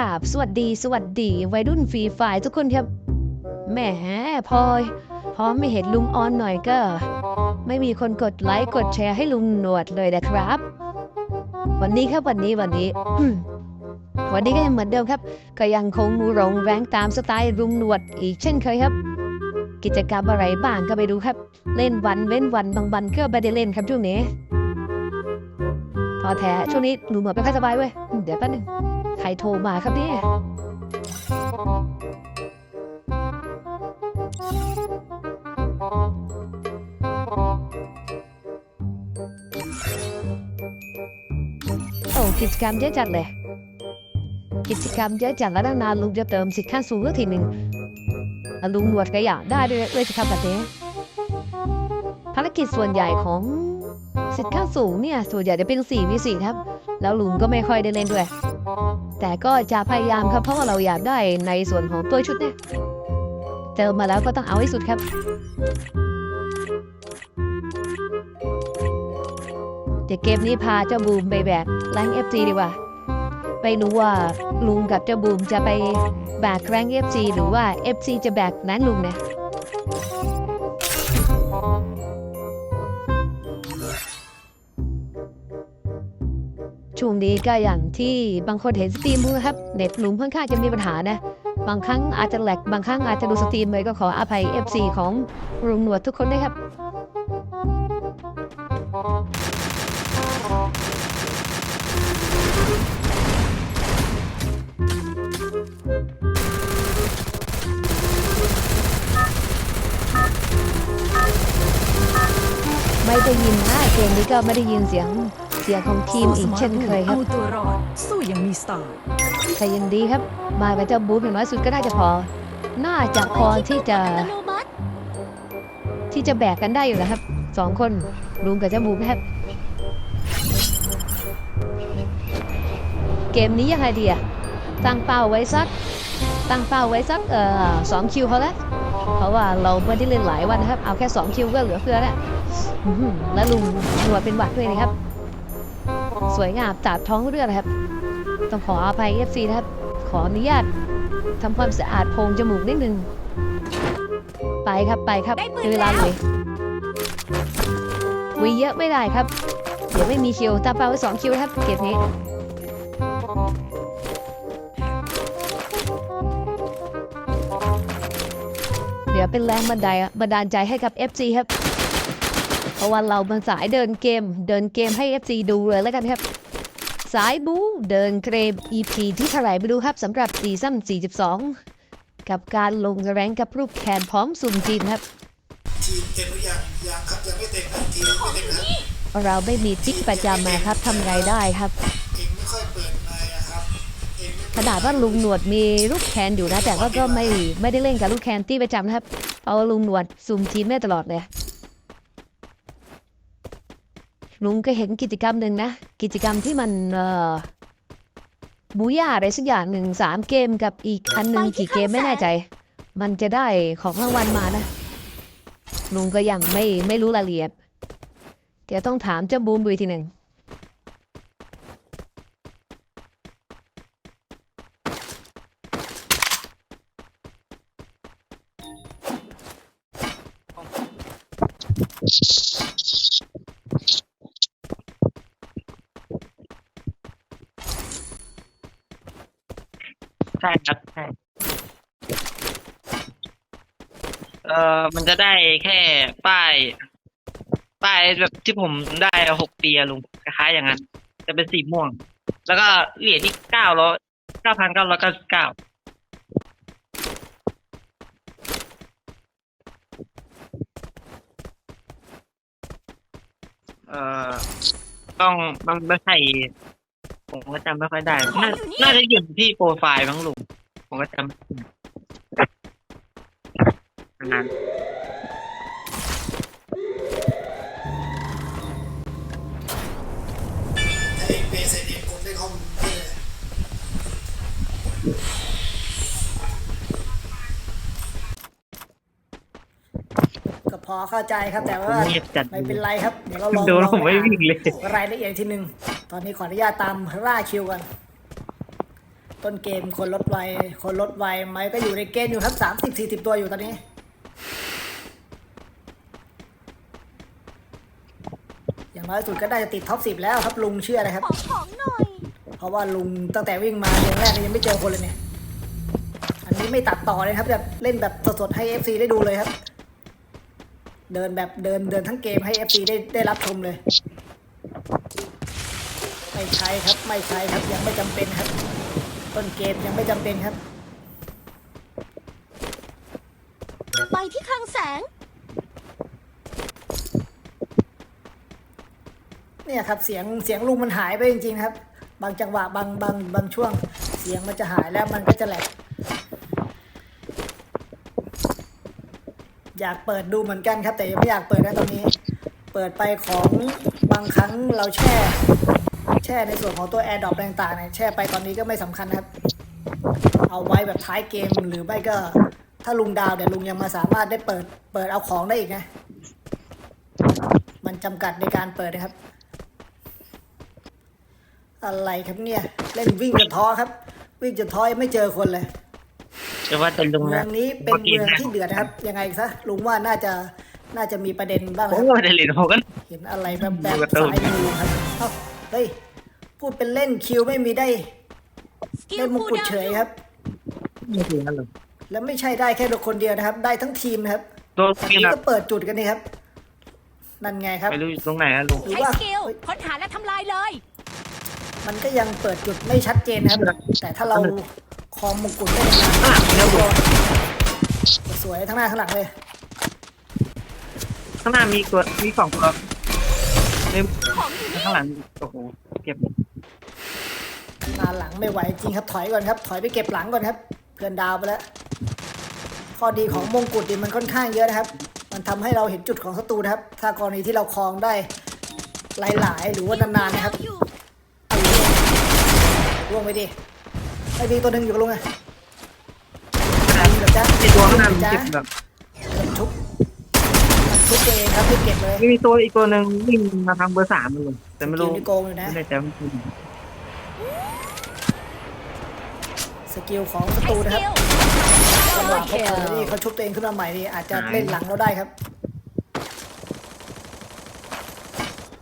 รับสวัสดี สวัสดีวัยรุ่นฟรีไฟทุกคนครับแหมพอพอไม่เห็นลุงออนหน่อยก็ ไม่มีคนกดไลค์กดแชร์ให้ลุงหนวดเลยนะครับ วันนี้ครับวันนี้วันนี้วันนี้ก็ยังเหมือนเดิมครับ ก็ยังคงรงแรงตามสไตล์ลุงหนวดอีกเช่นเคยครับ กิจกรรมอะไรบ้างก็ไปดูครับ เล่นวันเว้นวันบางวันก็ไม่ได้เล่นครับช่วงนี้พอแท้ช่วงนี้หนูเหมือนไม่ค่อยสบายเว้ยเดี๋ยวแป๊บนึง ใครโทรมาครับเนี่ยโอ้กิจกรรมเยอะจัดเลย กิจกรรมเยอะจัดแล้วนานลุงจะเติมสิทธิ์ขั้นสูงทีหนึ่งลุงหนวดก็อยากได้ด้วยด้วยสิครับแบบนี้ภารกิจส่วนใหญ่ของสิทธิ์ขั้นสูงเนี่ยส่วนใหญ่จะเป็นสี่วิสี่ครับ แล้วลุงก็ไม่ค่อยได้เล่นด้วย แต่ก็จะพยายามครับเพราะว่าเราอยากได้ในส่วนของตัวชุดเนี่ยเจอมาแล้วก็ต้องเอาให้สุดครับเดี๋ยวเกมนี้พาเจ้าบูมไปแบกแรงเอฟซีดีกว่าไปรู้ว่าลุงกับเจ้าบูมจะไปแบกแรงเอฟซีหรือว่าเอฟซีจะแบกนั้นลุงเนี่ย นี้ก็อย่างที่บางคนเห็นสตรีมนะครับเน็ตหลุมค่อนข้างจะมีปัญหานะบางครั้งอาจจะแหลกบางครั้งอาจจะดูสตรีมเลยก็ขออภัย FC ของรุงหนวดทุกคนด้วยครับไม่ได้ยินนะเกมนี้ก็ไม่ได้ยินเสียง เสียงของทีมอีกเช่นเคยครับเอาตัวรอดสู้อยังมีสไตล์แต่ยังดีครับ มากับเจ้าบูธอย่างน้อยสุดก็น่าจะพอ น่าจะพอที่จะ ที่จะแบกกันได้อยู่แล้วครับสองคนลุงกับเจ้าบูธนะครับ เกมนี้ยังไงดีอะตั้งเป้าไว้สัก ตั้งเป้าไว้สักเอ่อสองคิวพอแล้วเพราะว่าเราไม่ได้เล่นหลายวันนะครับ เอาแค่สองคิวก็เหลือเฟือแล้วอื้อหือแล้วลุงหนวดเป็นหวัดด้วยนะครับส วยงามจับท้องเรื่องนะครับ ต้องขออภัย FC นะครับ ขออนุญาตทำความสะอาดโพรงจมูกนิดนึง ไปครับไปครับได้ปืนเวลาแล้วเลยวีเยอะไม่ได้ครับ เดี๋ยวไม่มีคิวตามเป้าไว้สองคิวนะครับเกมนี้เดี๋ยวเป็นแรงบันไดอะบันดาลใจให้กับ FC ครับ เพราะว่าเรามันสายเดินเกม เดินเกมให้ FC ดูเลยแล้วกันครับ สายบูเดินเกรม EP ที่เท่าไหร่ไปดูครับสำหรับซีซั่น42 กับการลงแรงกับรูปแคนพร้อมสุ่มทีมครับทีมเต็มหรือยังยังครับยังไม่เต็มครับทีมไม่เต็มนะครับเราไม่มีจิ๊กประจำมาครับทำไงได้ครับเองไม่ค่อยเปิดไมค์อะครับเองไม่ขนาดว่าลุงหนวดมีลูกแคนอยู่นะ แต่ว่าก็ไม่ไม่ได้เล่นกับลูกแคนที่ประจำนะครับเพราะว่าลุงหนวดสุ่มทีมได้ตลอดเลย ลุงก็เห็นกิจกรรมหนึ่งนะ กิจกรรมที่มันเอ่อบูย่าอะไรสักอย่างหนึ่งสามเกมกับอีกอันหนึ่งกี่เกมไม่แน่ใจ มันจะได้ของรางวัลมานะลุงก็ยังไม่ไม่รู้รายละเอียด เดี๋ยวต้องถามเจ้าบูมดูอีกทีหนึ่ง ใช่ครับใช่เอ่อมันจะได้แค่ป้าย ป้ายแบบที่ผมได้หกปีอะลุงคล้ายๆอย่างนั้น จะเป็นสีม่วง แล้วก็เหรียญที่เก้าร้อยเก้าพันเก้าร้อยเก้าสิบเก้าเอ่อต้องมันไม่ใช่ ผมก็จำไม่ค่อยได้น่าน่าจะอยู่ที่โปรไฟล์บ้างลุงผมก็จำไม่ได้นานถ้าเองเปย์เสร็จเองคงได้ข้อมูลเยอะเลย ก็พ อเข้าใจครับแต่ว่าเงียบจัด ไม่เป็นไรครับเดี๋ยวเราลองดูลแล้อวผมไม่ปอ่านวิ่งเลย รายละเอียดทีหนึ่งตอนนี้ขออนุญาตตามล่าคิวกันต้นเกมคนลดไวคนลดไวไหมก็อยู่ในเกณฑ์อยู่ครับสามสิบสี่สิบตัวอยู่ตอนนี้ อย่างน้อยสุดก็ได้จะติดท็อปสิบแล้วครับลุงเชื่อเลยครับ ของหน่อย เพราะว่าลุงตั้งแต่วิ่งมาเดือนแรกเนี่ยยังไม่เจอคนเลยเนี่ย อันนี้ไม่ตัดต่อเลยครับแบบเล่นแบบสดๆให้ FC ได้ดูเลยครับ เดินแบบเดินเดินทั้งเกมให้ FC ได้ได้รับชมเลย ไม่ใช่ครับไม่ใช่ครับยังไม่จำเป็นครับ ต้นเกมยังไม่จำเป็นครับ ไปที่คลังแสง เนี่ยครับเสียงเสียงลุงมันหายไปจริงๆครับ บางจังหวะบางบางบางช่วง เสียงมันจะหายแล้วมันก็จะแหลก อยากเปิดดูเหมือนกันครับ แต่ยังไม่อยากเปิดนะตอนนี้ เปิดไปของบางครั้งเราแช่ แช่ในส่วนของตัวแอร์ดรอปต่างๆเนี่ยแช่ไปตอนนี้ก็ไม่สำคัญนะครับ เอาไว้แบบท้ายเกมหรือไม่ก็ ถ้าลุงดาวเดี๋ยวลุงยังมาสามารถได้เปิดเปิดเอาของได้อีกนะ มันจำกัดในการเปิดนะครับ อะไรครับเนี่ย เล่นวิ่งจนท้อครับ วิ่งจนท้อไม่เจอคนเลย จะว่าแต่ลุงเมือนะงนี้เป็นเมืองที่เดือดนะครับ ยังไงซะลุงว่าน่าจะน่าจะมีประเด็นบ้างผมครับก็ไม่ได้เล่นผมก็เห็นอะไรแบบแบบดูการ์ตูน สายมือครับเอ้าเฮ้ย พูดเป็นเล่นคิวไม่มีได้สกิลเล่นมงคูกุฎดาวเฉยครับ ไม่ถึงนั่นหรอกแล้วไม่ใช่ได้แค่คนเดียวนะครับ ได้ทั้งทีมนะครับตัวตอนนี้นี้นะก็เปิดจุดกันนี่ครับ นั่นไงครับ ไม่รู้อยู่ตรงไหนนะลุง หรือใช้ว่าสกิลค้นหาและทำลายเลย มันก็ยังเปิดจุดไม่ชัดเจนนะครับ แต่ถ้าเรา ครองมงกุฎได้นานอะเดี๋ยวผมๆก็สวยทั้งหน้าทั้งหลังเลย ข้างหน้ามีตัวมีสองตัวในของอยู่นี่ข้างหลังโอ้โหเก็บหน้าหลังไม่ไหวจริงครับถอยก่อนครับ ถอยไปเก็บหลังก่อนครับ เพื่อนดาวไปแล้ว ข้อดีของมงกุฎนี่มันค่อนข้างเยอะนะครับ มันทำให้เราเห็นจุดของศัตรูนะครับ ถ้ากรณีที่เราครองได้หลาย ๆ หรือว่านานๆนะครับอยู่ล่วงไปดิ ไอ้ดีตัวหนึ่งอยู่กับลุงไงเดี๋ยวจ้าไอตัวข้างหน้ามันจ้าเก็บแบบชุบชุบตัวเองครับที่เก็บเลยไม่มีตัวอีกตัวหนึ่งวิ่งมาทางเบอร์สามมันเลยแต่ไม่รู้สกิลนี่โกงอยู่นะไม่ได้แต่มันคือสกิลของศัใช้ตรูสนะครับกิลจังหวะเขาเปิดนี่เขาชุบตัวเองขึ้นมาใหม่นี่อาจจะเล่นหลังเราได้ครับ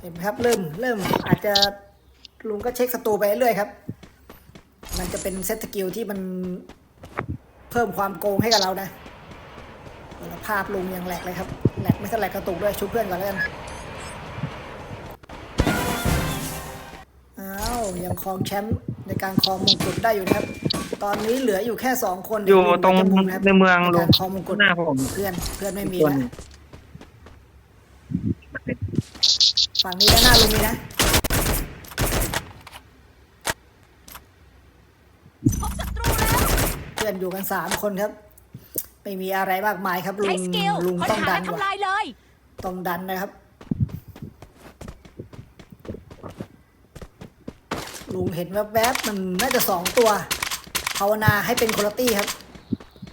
เห็นไหมครับเริ่มเริ่มอาจจะลุงก็เช็คศัตรูไปเรื่อยๆครับ มันจะเป็นเซตสกิลที่มันเพิ่มความโกงให้กับเรานะแล้วภาพลุงยังแหลกเลยครับแหลกไม่ใช่แหลกกระตุกด้วยชุบเพื่อนก่อนแล้วกันอ้าวยังครองแชมป์ในการครองมงกุฎได้อยู่นะครับ ตอนนี้เหลืออยู่แค่สองคนอยู่ลุตรงจะมุนะครับในเมืองลุกางรครองมงกุฎหน้าผมเพื่อนเพื่อนไม่มีตัวหนะนึ่งฝั่งนี้ด้านหน้าลุงมีนะ พบศัตรูแล้ว เพื่อนอยู่กันสามคนครับ ไม่มีอะไรมากมายครับลุใช้งสกิลลุงค้นต้องหาดัและนว่ะทำลายเลย ต้องดันนะครับ ลุงเห็นแวบๆมันน่าจะสองตัวภาวนาให้เป็นคนละตี้ครับ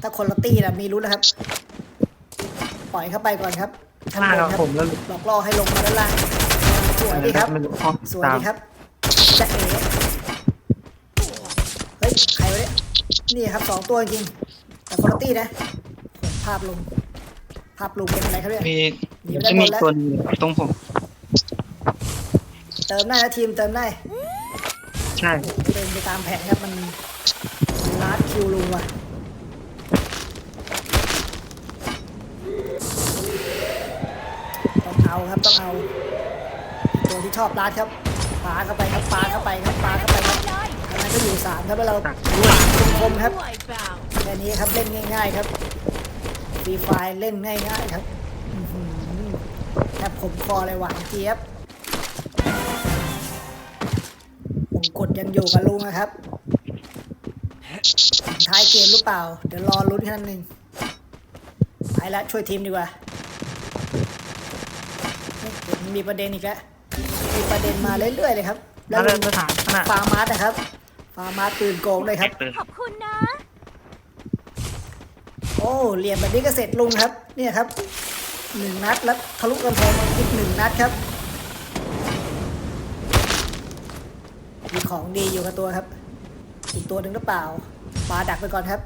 ถ้าคนละตี้นะมีรู้แล้วครับ ปล่อยเข้าไปก่อนครับข้างหน้ากับผมแล้วหลอกล่อให้ลงมาด้านล่างสวยดีครับไม่รู้อ๋อสวยตามดีครับจะเอ๋เฮ้ยใค รวะเนี่ยนี่ครับสองตัวจริง แต่คุณตี้นะโหภาพลุงภาพลุงเป็นอะไรครับเนี่ยมีหนีไปได้จะหมมีดแล้วตัวหนึ่งตรงผม เติมได้นะทีมเติมได้ ใช่เป็นไปตามแผนครับมันมันลาดคิวลุงว่ะต้องเอาครับต้องเอา ตัวที่ชอบลาดครับปาเข้าไปครับปาเข้าไปครับปาเข้าไป ก็อยู่สามครับแล้วเราตักหลังคมๆครับด้วยเปล่าแค่นี้ครับเล่นง่าย ๆ ครับฟรีไฟเล่นง่ายๆครับอื้อหือแทบผมคอเลยหวานเจี๊ยบมงกดยังอยู่กับลุงนะครับท้ายเกมหรือเปล่า เดี๋ยวรอลุ้นแค่นั้นเองไปละช่วยทีมดีกว่าเฮ้ยเดี๋ยวมีประเด็นอีกแล้วมีประเด็นมาเรื่อยๆเลยครับแล้แล้ววลุเริ่งมสถานขนาดฟาร์มาสนะครับ ฟาร์มาสตื่นโกงเลยครับเปิดขอบคุณนะ โอ้เหลี่ยมแบบนี้ก็เสร็จลุงครับ เนี่ยครับหนึ่งนัดแล้วทะลุกำแพงมาอีกหนึ่งนัดครับมีของดีอยู่กับตัวครับ อีกตัวหนึ่งหรือเปล่าปาดักไปก่อนครับ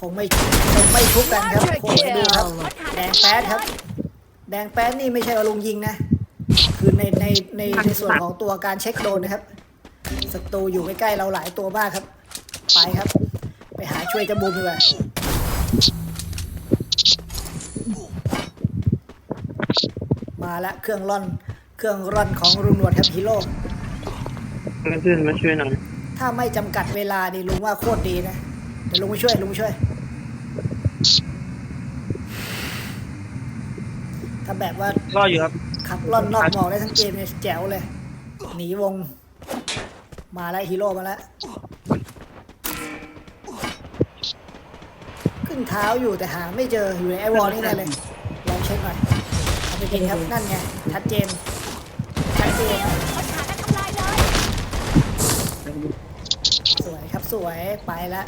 คงไม่คงไม่ทุบกันครับคงไม่ดูครับ แดงแป๊ดครับ แดงแป๊ดนี่ไม่ใช่ว่าลุงยิงนะ คือในในในในส่วนของตัวการเช็คโดรนนะครับ ศัตรูอยู่ใกล้ๆเราหลายตัวมากครับ ไปครับ ไปหาช่วยเจะบูมดีกว่ามาละเครื่องร่อน เครื่องร่อนของรุงหนวดครับฮีโร่เพื่อนมาช่วยหน่อยถ้าไม่จำกัดเวลานี่ลุงว่าโคตรดีนะเดี๋ยวลุงไปช่วยลุงไปช่วย ถ้าแบบว่า รออยู่ครับ ขับล่อนนอกหมอกได้ทั้งเกมเนี่ยแจ๋วเลย หนีวง มาแล้วฮีโร่มาแล้ว ขึ้นเท้าอยู่แต่หาไม่เจออยู่ในไอวอลนี่แน่เลยลองเช็คหน่อยเอาไปกินครับนั่นไงชัดเจนชัดเจนค้นหาและทำลายเลยสวยครับสวยไปละ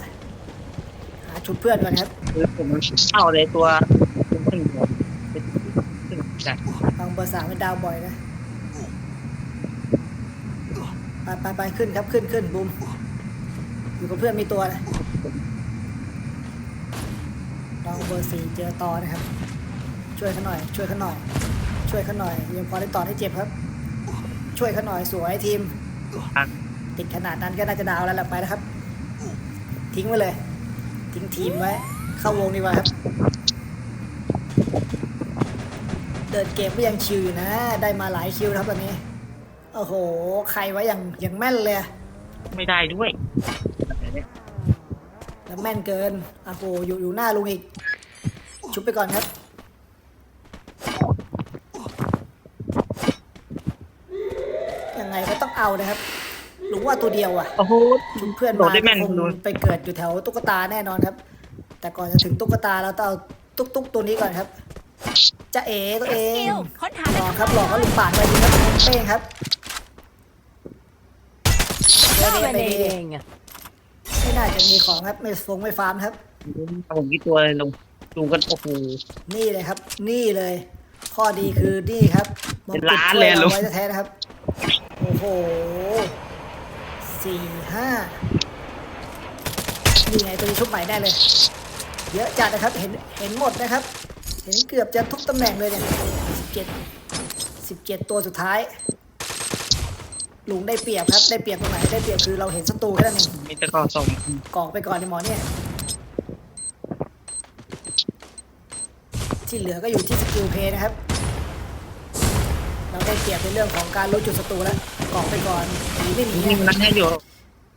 หาชุดเพื่อนก่อนครับคือผมเข้าเลยตัวตึงหัวตึงจัดฟังเบอร์สามเป็นดาวบ่อยนะ ไปไปไปขึ้นครับขึ้นขึ้นบูมอยู่กับเพื่อนมีตัวนะลองเบอร์สี่เจอต่อนะครับ ช่วยเขาหน่อย ช่วยเขาหน่อย ช่วยเขาหน่อยยังพอได้ต่อให้เจ็บครับ ช่วยเขาหน่อยสวยทีมอะติดขนาดนั้นก็น่าจะดาวแล้วแหละไปนะครับ ทิ้งไว้เลย ทิ้งทีมไว้ เข้าวงดีกว่าครับ เดินเกมก็ยังชิวอยู่นะ ได้มาหลายคิวนะครับตอนนี้ โอ้โห ใครไว้อย่างอย่างแม่นเลยอะไม่ได้ด้วย แล้วแม่นเกินโอ้โหอยู่อยู่หน้าลุงอีก ชุบไปก่อนครับ ยังไงก็ต้องเอานะครับลุงว่าตัวเดียวอะโอ้โห ชุบเพื่อนโดมาดได้แม่นคงดูไปเกิดอยู่แถวตุ๊กตาแน่นอนครับ แต่ก่อนจะถึงตุ๊กตาเราต้องเอาตุ๊กตุ๊กตัวนี้ก่อนครับ จะเอตัวเอสงกิลค้นหาหลและอกทำครับหลอกเขาลุงปาดไปดีครับเป้งครับเบเดเบเดไม่น่าจะมีของครับไม่ฟงไม่ฟาร์มครับ ผมกี่ตัวเลยลุงลุงก็โอ้โห นี่เลยครับ นี่เลย ข้อดีคือนี่ครับมงเป็นกุฎล้านถ้วเลยเอาลูกไว้แท้ๆนะครับ โอ้โหสี่ห้านี่ไงตัวนี้ชุบใหม่ได้เลย เยอะจัดนะครับ เห็นเห็นหมดนะครับ เห็นเกือบจะทุกตำแหน่งเลยเนี่ยสิบเจ็ดสิบเจ็ดตัวสุดท้าย ลุงได้เปรียบครับ ได้เปรียบตรงไหนได้เปรียบคือเราเห็นศัตรูแค่นั้นเองมีแตะกอส่งกรอกไปก่อนในหมอเนี่ย ที่เหลือก็อยู่ที่สกิลเพย์นะครับ เราได้เปรียบในเรื่องของการรู้จุดศัตรูแล้วกรอกไปก่อนหนีไม่หนีนี่อะมันนั่งให้อยู่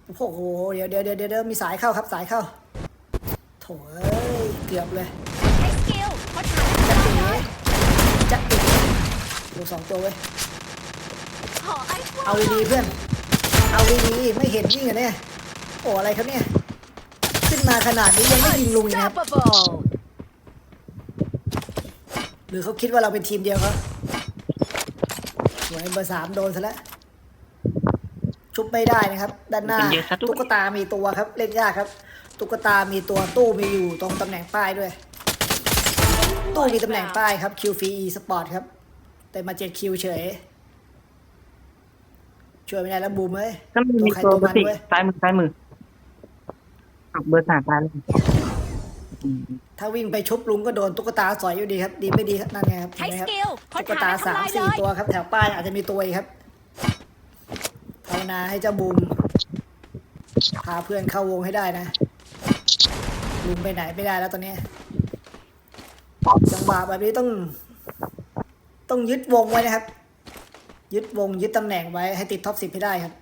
โอ้โหเดี๋ยวเดี๋ยวเดี๋ยวเดี๋ยวมีสายเข้าครับสายเข้าโถเอ้ยเกือบเลยใช้สกิลค้นหาและจะทำตีลายเลยจะตีดูสองตัวเว้ยขอไอ้พวก เอาดีๆเพื่อน เอาดีๆไม่เห็นนี่งเหรอเนี่ยโอ้อะไรครับเนี่ย ขึ้นมาขนาดนี้ยังไม่ยิงลุงอีกนะครับหรือเขาคิดว่าเราเป็นทีมเดียวเขาสวยเบอร์สามโดนซะแล้ว ชุบไม่ได้นะครับ ด้านหน้าเป็นเยอะซะด้วยตุ๊กตามีตัวครับ เล่นยากครับ ตุ๊กตามีตัวตู้มีอยู่ตรงตำแหน่งป้ายด้วย ตู้มีตำแหน่งป้ายครับ Q f e Sport ครับ แต่มาเจ็ดคิวเฉย ช่วยไม่ได้แล้วบูมเอ้ยถ้ามันมีตัวปกติซ้ายมือซ้ายมือออกเบอร์สามตาเลยอืมถ้าวิ่งไปชุบลุงก็โดนตุ๊กตาสอยอยู่ดีครับ ดีไม่ดีครับนั่นไงครับใช้เห็นไหมสครับกิลค้นตุ๊กหาตาและสาทำมลายเลสี่ยตัวครับ แถวป้ายอาจจะมีตัวอีกครับภาวนาให้เจ้าบูมพาเพื่อนเข้าวงให้ได้นะลุงไปไหนไม่ได้แล้วตอนนี้จังหวะแบบนี้ต้อง ต้องยึดวงไว้นะครับ ยึดวงยึดตำแหน่งไว้ให้ติดท็อปสิบให้ได้ครับ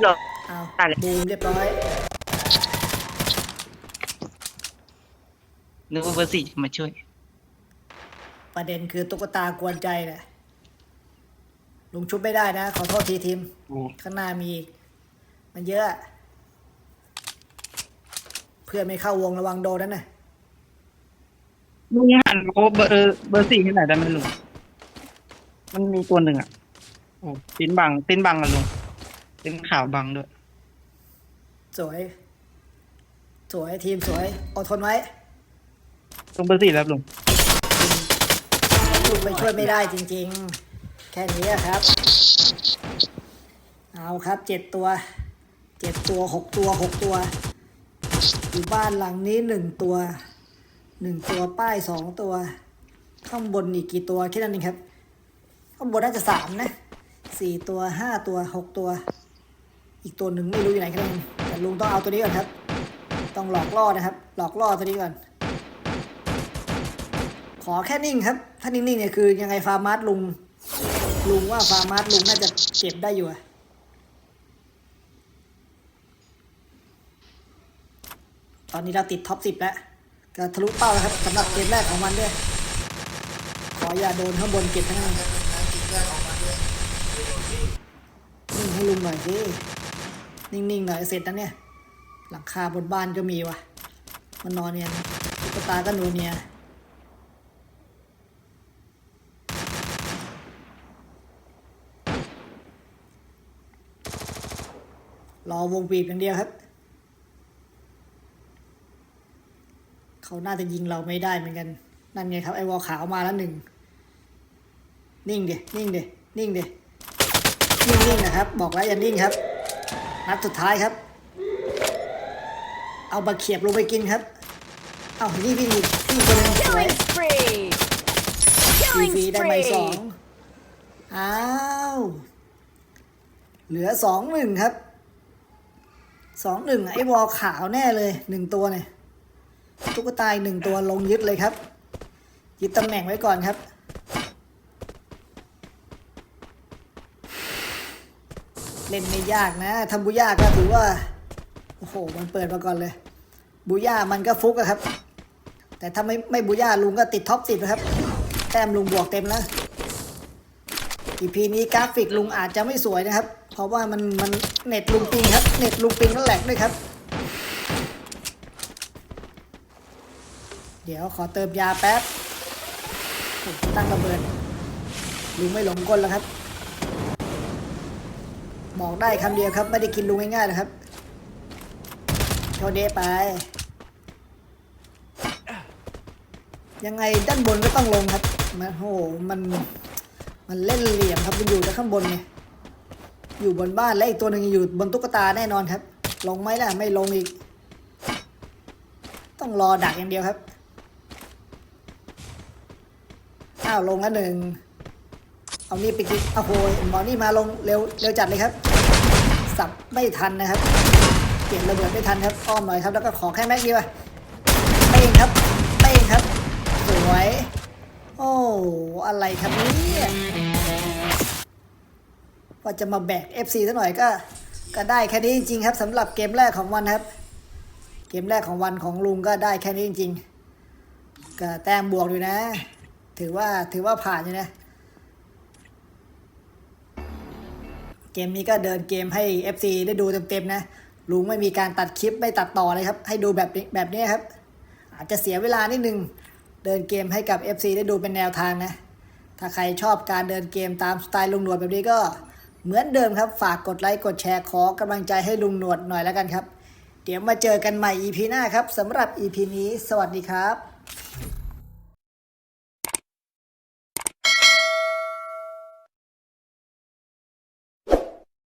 เหรอเอาได้เลย บูมเรียบร้อย นึกว่าเบอร์สี่จะมาช่วย ประเด็นคือตุ๊กตากวนใจแหละลุงชุบไม่ได้นะ ขอโทษทีทีม ข้างหน้ามีอีก มันเยอะ เพื่อนไม่เข้าวงระวังโดนนั่นนะ ลุงหันโอ้เบอร์เบอร์สี่ที่ไหนได้ไหมลุงมันมีตัวหนึ่งอะโอ้ติ้นบังติ้นบังอะลุงติ้นขาวบังด้วย สวย สวยทีมสวยอดทนไว้ตรงเบอร์สี่แล้วลุงลุงไปช่วยไม่ได้จริง ๆ แค่นี้อะครับ เอาครับเจ็ดตัวเจ็ดตัวหกตัวหกตัว อยู่บ้านหลังนี้หนึ่งตัว หนึ่งตัวป้ายสองตัว ข้างบนอีกกี่ตัวแค่นั้นเองครับ ข้างบนน่าจะสามนะสี่ตัวห้าตัวหกตัว อีกตัวหนึ่งไม่รู้อยู่ไหนแค่นั้นแต่ลุงต้องเอาตัวนี้ก่อนครับ ต้องหลอกล่อนะครับ หลอกล่อตัวนี้ก่อน ขอแค่นิ่งครับ ถ้านิ่งๆเนี่ยคือยังไงฟาร์มาร์ทลุง ลุงว่าฟาร์มาร์ทลุงน่าจะเก็บได้อยู่อะตอนนี้เราติดท็อปสิบแล้ว ก็ทะลุเป้าแล้วครับสำหรับเกมแรกของมันด้วย ขออย่าโดนข้างบนเก็บทั้งนั้นเป็นงานกินแรกของมันด้วยนิ่งให้ลุงหน่อยสินิ่งๆหน่อยเสร็จแล้วเนี่ย หลังคาบนบ้านก็มีว่ะมันนอนเนี่ยตุ๊กตาก็นูเนียรอวงบีบอย่างเดียวครับ เขาน่าจะยิงเราไม่ได้เหมือนกัน นั่นไงครับไอ้วอลขาวมาแล้วหนึ่ง นิ่งเดนิ่งเดนิ่งเดนิ่งๆนะครับ บอกแล้วอย่านิ่งครับ นัดสุดท้ายครับ เอาบะเขียบลงไปกินครับ เอานี่พี่อีกพี่คนหนึงสวย Killing spree ฟ Killing รีๆได้ใบสอง spree อ้าว เหลือสองหนึ่งครับสองหนึ่งไอ้วอลขาวแน่เลยหนึ่งตัวเนี่ย ตุ๊กตาหนึ่งตัวลงยึดเลยครับ ยึดตำแหน่งไว้ก่อนครับ เล่นไม่ยากนะทำบุย่าก็ถือว่า โอ้โห มันเปิดมาก่อนเลยบุย่ามันก็ฟุกอะครับ แต่ถ้าไม่ไม่บุย่าลุงก็ติดท็อปสิบนะครับ แต้มลุงบวกเต็มแล้วอีพีนี้กราฟิกลุงอาจจะไม่สวยนะครับ เพราะว่ามันมันเน็ตลุงปิงครับ เน็ตลุงปิงก็แหลกด้วยครับ ดี๋ยวขอเติมยาแป๊บผมตั้งระเบิดลุงไม่หลงกลแล้วครับ บอกได้คำเดียวครับ ไม่ได้กินลุงง่ายๆนะครับโชเดไป ยังไงด้านบนก็ต้องลงครับมันโหมันมันเล่นเหลี่ยมครับมันอยู่แต่ข้างบนเนี่ยอยู่บนบ้านและอีกตัวหนึ่งอยู่บนตุ๊กตาแน่นอนครับ ลงไหมล่ะไม่ลงอีก ต้องรอดักอย่างเดียวครับ อ้าวลงแล้วหนึ่งเอานี่ไปกินเอาโหยหมอนี่มาลงเร็วเร็วจัดเลยครับ สับไม่ทันนะครับ เปลี่ยนระเบิดไม่ทันครับอ้อมหน่อยครับแล้วก็ขอแค่แม็กดียวอะเป้งครับเป้งครับ สวย โอ้อะไรครับเนี่ยว่าจะมาแบก FC ซะหน่อยก็ ก็ได้แค่นี้จริงๆครับสำหรับเกมแรกของวันครับ เกมแรกของวันของลุงก็ได้แค่นี้จริงๆก็แต้มบวกอยู่นะ ถือว่าถือว่าผ่านอยู่นะ เกมนี้ก็เดินเกมให้ FC ได้ดูเต็มๆนะ ลุงไม่มีการตัดคลิปไม่ตัดต่อเลยครับ ให้ดูแบบแบบนี้ครับ อาจจะเสียเวลานิดนึง เดินเกมให้กับ FC ได้ดูเป็นแนวทางนะ ถ้าใครชอบการเดินเกมตามสไตล์ลุงหนวดแบบนี้ก็เหมือนเดิมครับ ฝากกดไลค์กดแชร์ขอกำลังใจให้ลุงหนวดหน่อยแล้วกันครับ เดี๋ยวมาเจอกันใหม่ EP หน้าครับสำหรับ EP นี้ สวัสดีครับ